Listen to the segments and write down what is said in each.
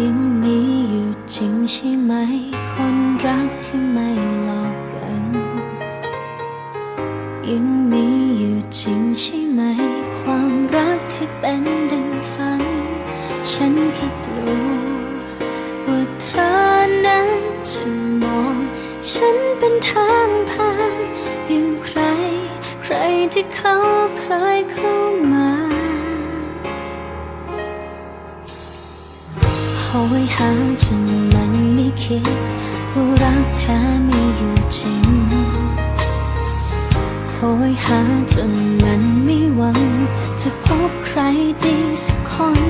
ยังมีอยู่จริงใช่ไหม คนรักที่ไม่หลอกกัน ยังมีอยู่จริงใช่ไหม ความรักที่เป็นดังฝัน ฉันแค่กลัวว่าเธอนั้นจะมอง ฉันเป็นทางผ่านอย่างใคร ใครที่เขาเคยเข้ามา ยหาจนมันไม่คิดว่ารักแท้มีอยู่จริงโหยหาจนมันไม่หวัง จะพบใครดีสักคน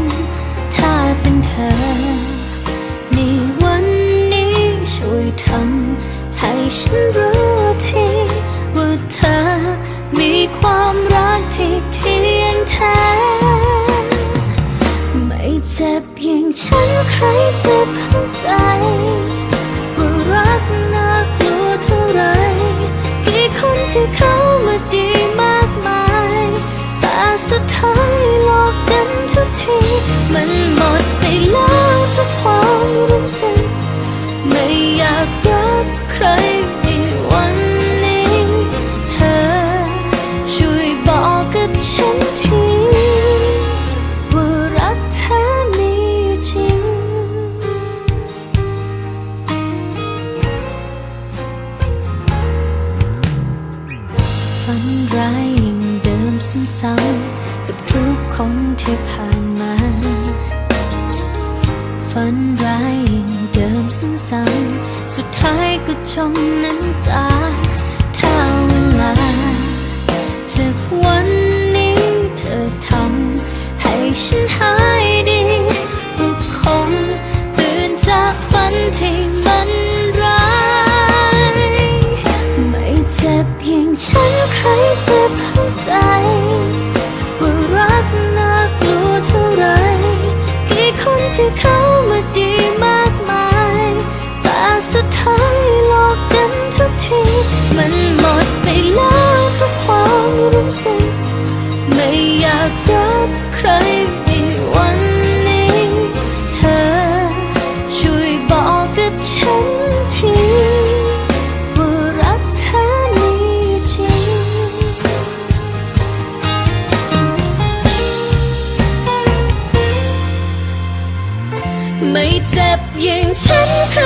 ถ้าเป็นเธอ ในวันนี้ช่วยทำให้ฉันรู้ทีว่าเธอมีความรักที่เที่ยงแท้ ไม่เจ็บ จะเข้าใจว่ารักน่ากลัวเท่าไรกี่คนที่เขามาดีมากมาย แต่สุดท้ายหลอกกันทุกที มันหมดไปแล้วทุกความรู้สึก ไม่อยากรักใคร ยอย่งเดิมซ้ำๆกับทุกคนที่ผ่านมา ฝันร้ายอย่งเดิมซ้ำๆสุดท้ายก็จมน้ำตาถ้าเวลาจาก สุดท้ายหลอกกันทุกที มันหมดไปแล้วทุกความรู้สึก ไม่อยากรักใครในวันนี้ เธอช่วยบอกกับฉันทีว่ารักเธอมีจริง ไม่เจ็บอย่างฉันใคร